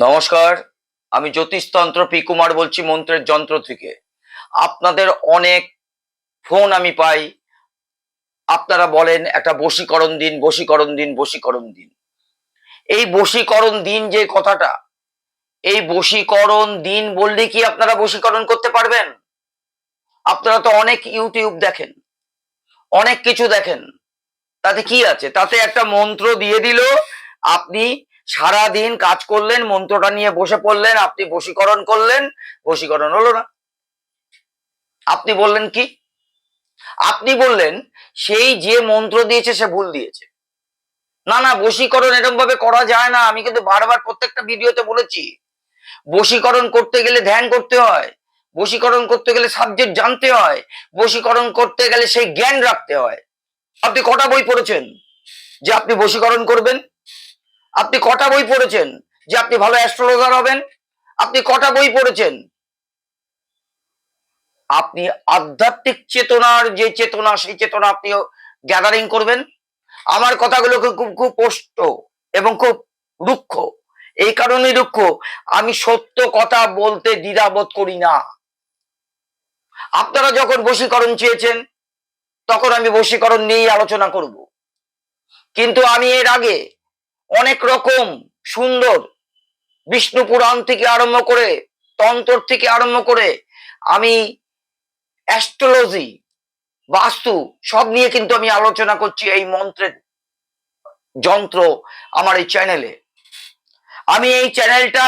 নমস্কার, আমি জ্যোতিষতন্ত্র পি কুমার বলছি মন্ত্রের যন্ত্র থেকে। আপনাদের অনেক ফোন আমি পাই। আপনারা বলেন একটা বশীকরণ দিন বশীকরণ দিন বশীকরণ দিন। এই বশীকরণ দিন যে কথাটা, এই বশীকরণ দিন বললে কি আপনারা বশীকরণ করতে পারবেন? আপনারা তো অনেক ইউটিউব দেখেন, অনেক কিছু দেখেন। তাতে কি আছে? তাতে একটা মন্ত্র দিয়ে দিল, আপনি সারা দিন কাজ করলেন, মন্ত্রটা নিয়ে বসে পড়লেন, আপনি বশীকরণ করলেন, বশীকরণ হলো না। আপনি বললেন কি? আপনি বললেন, সেই যে মন্ত্র দিয়েছে সে ভুল দিয়েছে। না না, বশীকরণ এরকম ভাবে করা যায় না, আমি কিন্তু বারবার প্রত্যেকটা ভিডিওতে বলেছি। বশীকরণ করতে গেলে ধ্যান করতে হয়, বশীকরণ করতে গেলে সাবজেক্ট জানতে হয়, বশীকরণ করতে গেলে সেই জ্ঞান রাখতে হয়। আপনি কটা বই পড়েছেন যে আপনি বশীকরণ করবেন? আপনি কটা বই পড়েছেন যে আপনি ভালো অ্যাস্ট্রোলজার হবেন? আপনি কটা বই পড়েছেন? আপনি আধ্যাত্মিক চেতনার যে চেতনা, সেই চেতনা আপনি গ্যাদারিং করবেন। আমার কথাগুলো খুব খুব স্পষ্ট এবং খুব রুক্ষ। এই কারণে রুক্ষ। আমি সত্য কথা বলতে দ্বিধাবোধ করি না। আপনারা যখন বশীকরণ চেয়েছেন, তখন আমি বশীকরণ নিয়েই আলোচনা করব। কিন্তু আমি এর আগে অনেক রকম সুন্দর বিষ্ণু পুরাণ থেকে আরম্ভ করে তন্ত্র থেকে আরম্ভ করে আমি অ্যাস্ট্রোলজি বাস্তু সব নিয়ে কিন্তু আমি আলোচনা করছি এই মন্ত্রের যন্ত্র আমার এই চ্যানেলে আমি এই চ্যানেলটা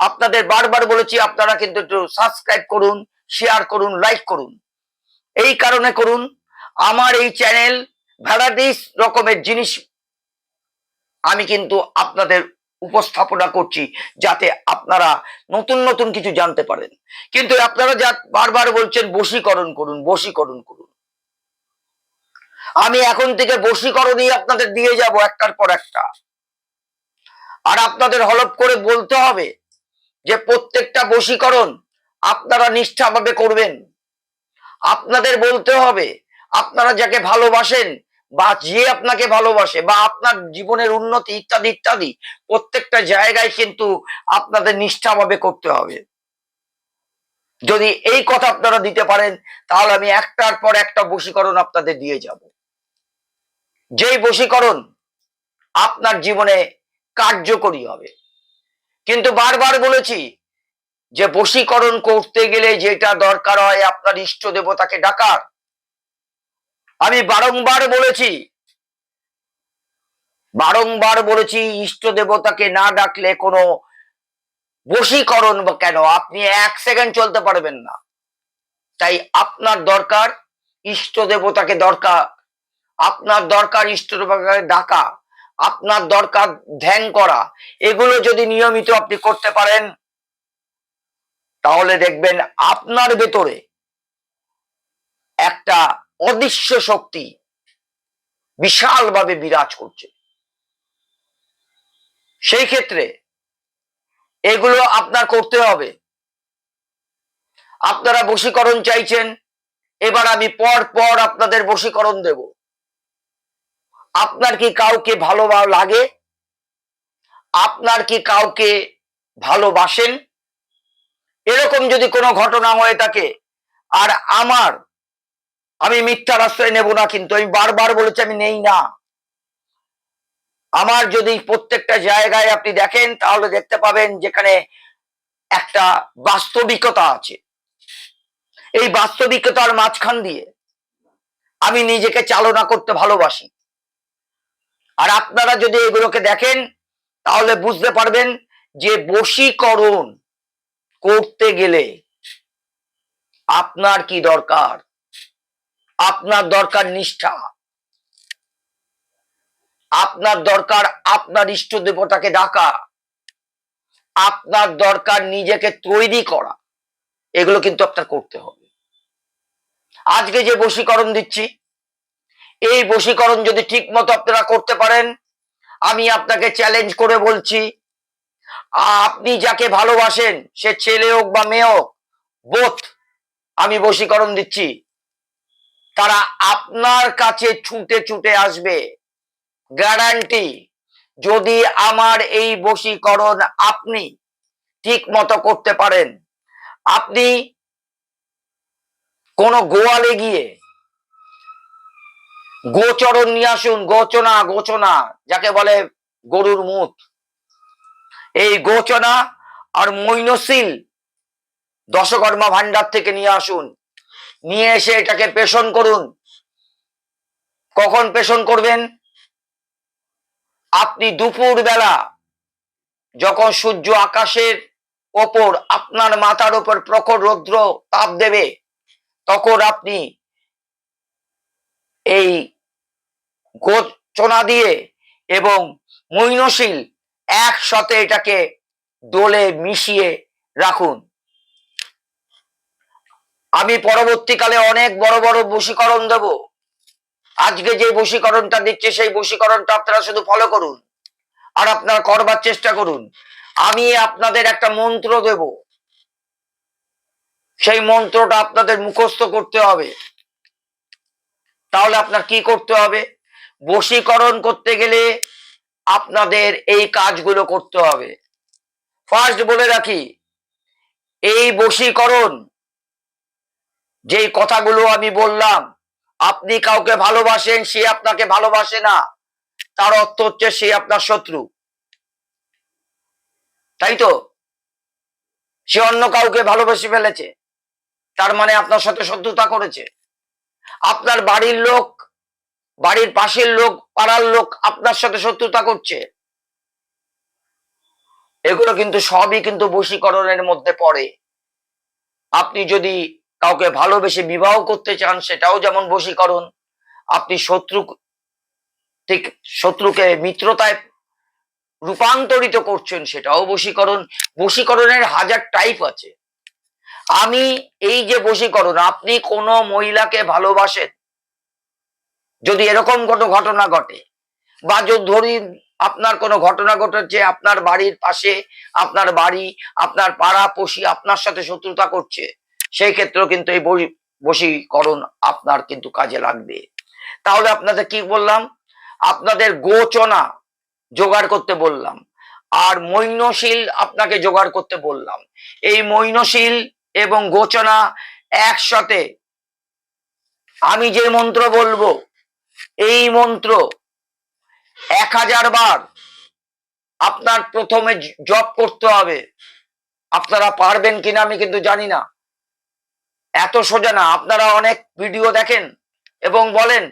আপনাদের বারবার বলেছি, আপনারা কিন্তু একটু সাবস্ক্রাইব করুন শেয়ার করুন লাইক করুন। এই কারণে করুন, আমার এই চ্যানেল ভ্যারাইটিস রকমের জিনিস আমি কিন্তু আপনাদের উপস্থাপনা করছি যাতে আপনারা নতুন নতুন কিছু জানতে পারেন। কিন্তু আপনারা যা বারবার বলছেন, বশীকরণ করুন বশীকরণ করুন। আমি এখন থেকে বশীকরণই আপনাদের দিয়ে যাব একটার পর একটা। আর আপনাদের হলপ করে বলতে হবে যে, প্রত্যেকটা বশীকরণ আপনারা নিষ্ঠাভাবে করবেন। আপনাদের বলতে হবে, আপনারা যাকে ভালোবাসেন বা যে আপনাকে ভালোবাসে বা আপনার জীবনের উন্নতি ইত্যাদি ইত্যাদি, প্রত্যেকটা জায়গায় কিন্তু আপনাদের নিষ্ঠাভাবে করতে হবে। যদি এই কথা আপনারা দিতে পারেন, তাহলে আমি একটার পর একটা বশীকরণ আপনাদের দিয়ে যাব। যেই বশীকরণ আপনার জীবনে কার্যকরী হবে। কিন্তু বারবার বলেছি যে বশীকরণ করতে গেলে যেটা দরকার হয়, আপনার ইষ্ট দেবতাকে ডাকার। আমি বারংবার বলেছি বারংবার বলেছি ইষ্ট দেবতাকে না ডাকলে কোনো বশীকরণ বা কেন? আপনি এক সেকেন্ড চলতে পারবেন না। তাই আপনার দরকার ইষ্ট দেবতাকে দরকার আপনার দরকার ইষ্ট দেবতাকে ডাকা। আপনার দরকার ধ্যান করা। এগুলো যদি নিয়মিত আপনি করতে পারেন, তাহলে দেখবেন আপনার ভেতরে একটা অদৃশ্য শক্তি বিশালভাবে বিরাজ করছে। সেই ক্ষেত্রে এগুলো আপনার করতে হবে। আপনারা বশীকরণ চাইছেন, এবার আমি পর পর আপনাদের বশীকরণ দেব। আপনার কি কাউকে ভালো লাগে? আপনার কি কাউকে ভালোবাসেন? এরকম যদি কোনো ঘটনা হয়ে থাকে, আর আমার আমি মিথ্যার আশ্রয় নেব না কিন্তু, আমি বারবার বলেছি আমি নেই না। আমার যদি প্রত্যেকটা জায়গায় আপনি দেখেন, তাহলে দেখতে পাবেন যেখানে একটা বাস্তবিকতা আছে। এই বাস্তবিকতার মাঝখান দিয়ে আমি নিজেকে চালনা করতে ভালোবাসি। আর আপনারা যদি এগুলোকে দেখেন, তাহলে বুঝতে পারবেন যে বশীকরণ করতে গেলে আপনার কি দরকার? আপনার দরকার নিষ্ঠা। আপনার দরকার আপনার ইষ্ট দেবতাকে ডাকা। আপনার দরকার নিজেকে তৈরি করা। এগুলো কিন্তু আপনার করতে হবে। আজকে যে বশীকরণ দিচ্ছি, এই বশীকরণ যদি ঠিক মতো আপনারা করতে পারেন, আমি আপনাকে চ্যালেঞ্জ করে বলছি, আপনি যাকে ভালোবাসেন, সে ছেলে হোক বা মেয়ে হোক বোধ আমি বশীকরণ দিচ্ছি। তারা আপনার কাছে ছুটে ছুটে আসবে। গ্যারান্টি, যদি আমার এই বশীকরণ আপনি ঠিক মতো করতে পারেন। আপনি কোন গোয়ালে গিয়ে গোচরণ নিয়ে আসুন, গোচনা গোচনা, যাকে বলে গরুর মুখ এই গোচনা আর মৈনশীল দশকর্মা ভান্ডার থেকে নিয়ে আসুন। নিয়ে এসে এটাকে পেষণ করুন। কখন পেষণ করবেন? আপনি দুপুর বেলা যখন সূর্য আকাশের ওপর আপনার মাথার ওপর প্রখর রৌদ্র তাপ দেবে, তখন আপনি এই গোচনা দিয়ে এবং মৈনশীল একসাথে এটাকে দোলে মিশিয়ে রাখুন। আমি পরবর্তীকালে অনেক বড় বড় বশীকরণ দেব। আজকে যে বশীকরণটা দিচ্ছে, সেই বশীকরণটা আপনারা শুধু ফলো করুন আর আপনার করবার চেষ্টা করুন। আমি আপনাদের একটা মন্ত্র দেব। সেই মন্ত্রটা আপনাদের মুখস্থ করতে হবে। তাহলে আপনার কি করতে হবে? বশীকরণ করতে গেলে আপনাদের এই কাজগুলো করতে হবে। ফার্স্ট বলে রাখি, এই বশীকরণ যেই কথাগুলো আমি বললাম, আপনি কাউকে ভালোবাসেন, সে আপনাকে ভালোবাসে না। তার অর্থ হচ্ছে সে আপনার শত্রু। তাই তো? সে অন্য কাউকে ভালোবেসে ফেলেছে। তার মানে আপনার সাথে শত্রুতা করেছে। আপনার বাড়ির লোক, বাড়ির পাশের লোক, পাড়ার লোক আপনার সাথে শত্রুতা করছে। এগুলো কিন্তু সবই কিন্তু বশীকরণের মধ্যে পড়ে। আপনি যদি কাউকে ভালোবেসে বিবাহ করতে চান, সেটাও যেমন বশীকরণ। আপনি শত্রু, ঠিক শত্রুকে মিত্রতায় রূপান্তরিত করছেন, সেটাও বশীকরণ। বশীকরণের হাজার টাইপ আছে। আমি এই যে বশীকরণ, আপনি কোনো মহিলাকে ভালোবাসেন? যদি এরকম কোনো ঘটনা ঘটে, বা যদি ধরি আপনার কোনো ঘটনা ঘটেছে, আপনার বাড়ির পাশে, আপনার বাড়ি, আপনার পাড়া পশি আপনার সাথে শত্রুতা করছে সেই ক্ষেত্রেও কিন্তু এই বশী- বশীকরণ আপনার কিন্তু কাজে লাগবে। তাহলে আপনাদের কি বললাম? আপনাদের গোচনা জোগাড় করতে বললাম। আর মৈনশীল আপনাকে জোগাড় করতে বললাম। এই মৈনশীল এবং গোচনা একসাথে আমি যে মন্ত্র বলব, এই মন্ত্র এক হাজার বার আপনার প্রথমে জপ করতে হবে। আপনারা পারবেন কিনা আমি কিন্তু জানি না। এত সোজা না, আপনারা অনেক ভিডিও দেখেন এবং বলেন,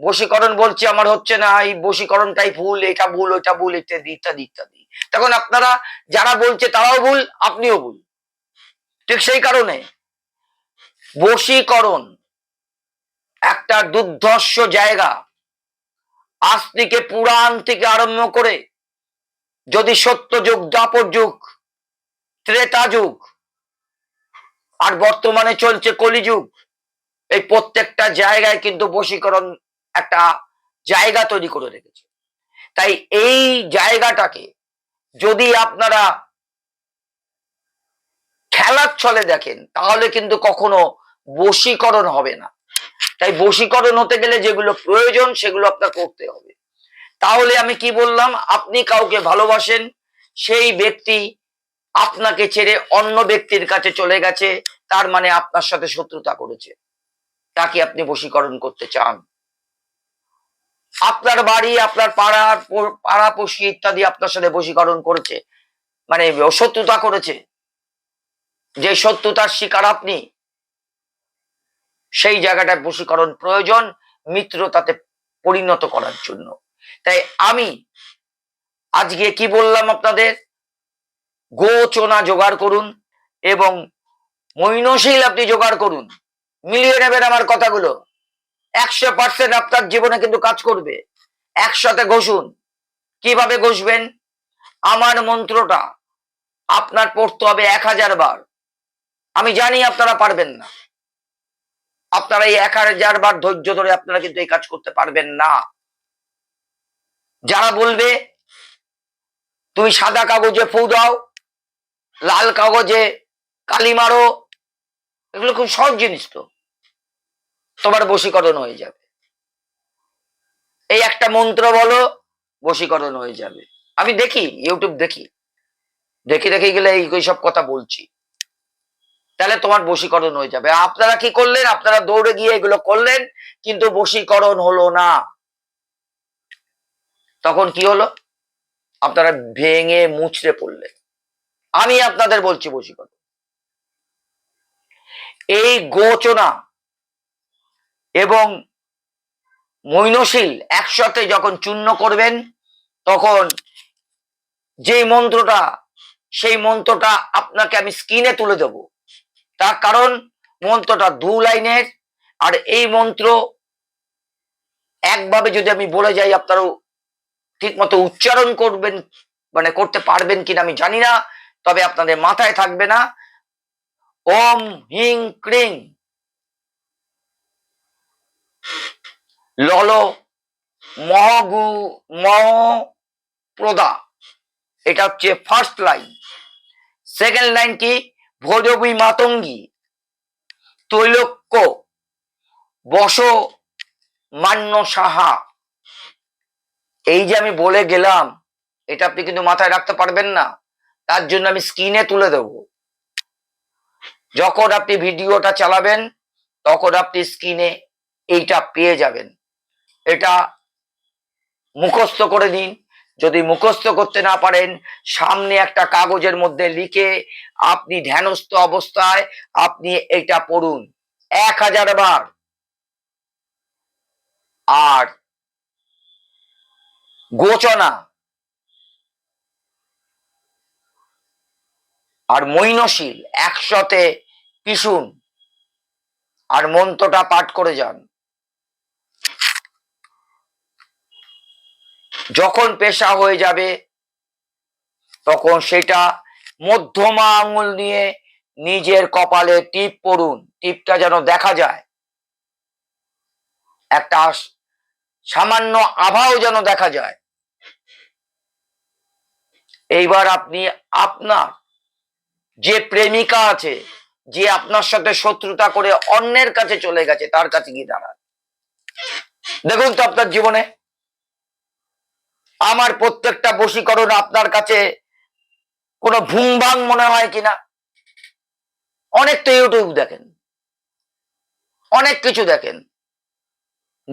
বশীকরণ বলছি আমার হচ্ছে না, এই বশীকরণটাই ভুল, এটা ভুল, ওইটা ভুল, ইত্যাদি ইত্যাদি ইত্যাদি। তখন আপনারা যারা বলছে তারাও ভুল, আপনিও ভুল। ঠিক সেই কারণে বশীকরণ একটা দুর্ধর্ষ জায়গা। আজ থেকে পুরাণ থেকে আরম্ভ করে যদি সত্য যুগ দাপর যুগ, ত্রেতা যুগ আর বর্তমানে চলছে কলিযুগ। এই প্রত্যেকটা জায়গায় কিন্তু বশীকরণ একটা জায়গা তৈরি করে রেখেছে। তাই এই জায়গাটাকে যদি আপনারা খেলার ছলে দেখেন, তাহলে কিন্তু কখনো বশীকরণ হবে না। তাই বশীকরণ হতে গেলে যেগুলো প্রয়োজন, সেগুলো আপনার করতে হবে। তাহলে আমি কি বললাম? আপনি কাউকে ভালোবাসেন, সেই ব্যক্তি আপনাকে ছেড়ে অন্য ব্যক্তির কাছে চলে গেছে। তার মানে আপনার সাথে শত্রুতা করেছে। তাকে আপনি বশীকরণ করতে চান। আপনার বাড়ি, আপনার পাড়া পাড়াপড়শি ইত্যাদি আপনার সাথে বশীকরণ করেছে। মানে শত্রুতা করেছে। যে শত্রুতার শিকার আপনি, সেই জায়গাটায় বশীকরণ প্রয়োজন মিত্রতাতে পরিণত করার জন্য। তাই আমি আজকে কি বললাম আপনাদের? গোচনা জোগাড় করুন এবং মৈনশীল আপনি জোগাড় করুন। মিলিয়ে নেবেন আমার কথাগুলো। একশো পার্সেন্ট আপনার জীবনে কিন্তু কাজ করবে। একসাথে ঘষুন। কীভাবে ঘষবেন? আমার মন্ত্রটা আপনার পড়তে হবে এক হাজার বার। আমি জানি আপনারা পারবেন না। আপনারা এই এক হাজার বার ধৈর্য ধরে আপনারা কিন্তু এই কাজ করতে পারবেন না। যারা বলবে, তুমি সাদা কাগজে ফু দাও, লাল কাগজে কালি মারো এগুলো খুব সহজ জিনিস তো। তোমার বশীকরণ হয়ে যাবে। এই একটা মন্ত্র বলো, বশীকরণ হয়ে যাবে। আমি দেখি ইউটিউব দেখি। দেখে দেখে গেলে এই সব কথা বলছি। তাহলে তোমার বশীকরণ হয়ে যাবে। আপনারা কি করলেন? আপনারা দৌড়ে গিয়ে এগুলো করলেন, কিন্তু বশীকরণ হলো না। তখন কি হলো? আপনারা ভেঙে মুচড়ে পড়লেন। আমি আপনাদের বলছি বশীকরণ। এই গোচনা এবং মৈনশীল একসাথে যখন চূর্ণ করবেন, তখন যেই মন্ত্রটা, সেই মন্ত্রটা আপনাকে আমি স্ক্রিনে তুলে দেব। তার কারণ মন্ত্রটা দু লাইনের, আর এই মন্ত্র একভাবে যদি আমি বলে যাই আপনারা ঠিক মতো উচ্চারণ করবেন মানে করতে পারবেন কিনা আমি জানি না, তবে আপনাদের মাথায় থাকবে না। ওম হিং ক্রিং। লল মহগু মহ প্রদা এটা হচ্ছে ফার্স্ট লাইন সেকেন্ড লাইন কি? ভৈরবী মাতঙ্গী। তৈলক্য বস মান্য সাহা। এই যে আমি বলে গেলাম, এটা আপনি কিন্তু মাথায় রাখতে পারবেন না। তার জন্য আমি স্ক্রিনে তুলে দেব। যখন আপনি ভিডিওটা চালাবেন, তখন আপনি স্ক্রিনে এইটা পেয়ে যাবেন। এটা মুখস্থ করে দিন যদি মুখস্থ করতে না পারেন, সামনে একটা কাগজের মধ্যে লিখে আপনি ধ্যানস্থ অবস্থায় আপনি এটা পড়ুন। এক হাজার বার। আর গোচনা। আর মৈনশীল, একসাথে পিসুন আর মন্ত্রটা পাঠ করে যান। যখন পেশা হয়ে যাবে, তখন সেটা মধ্যমা আঙুল নিয়ে নিজের কপালে টিপ পড়ুন। টিপটা যেন দেখা যায়। একটা সামান্য আভাও যেন দেখা যায়। এইবার আপনি আপনার যে প্রেমিকা আছে, যে আপনার সাথে শত্রুতা করে অন্যের কাছে চলে গেছে, তার কাছে গিয়ে দাঁড়ান। দেখুন তো আপনার জীবনে। আমার প্রত্যেকটা বশীকরণ আপনার কাছে কোনো ভুংভাং মনে হয় কিনা? অনেক তো ইউটিউব দেখেন। অনেক কিছু দেখেন।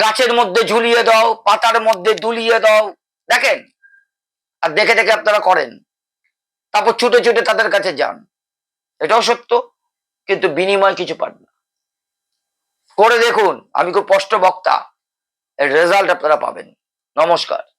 গাছের মধ্যে ঝুলিয়ে দাও, পাতার মধ্যে দুলিয়ে দাও, দেখেন? আর দেখে দেখে আপনারা করেন। তারপর ছুটে ছুটে তাদের কাছে যান। এটাও সত্য, কিন্তু বিনিময় কিছু পান না। করে দেখুন, আমি খুব স্পষ্ট বক্তা। এর রেজাল্ট আপনারা পাবেন। নমস্কার।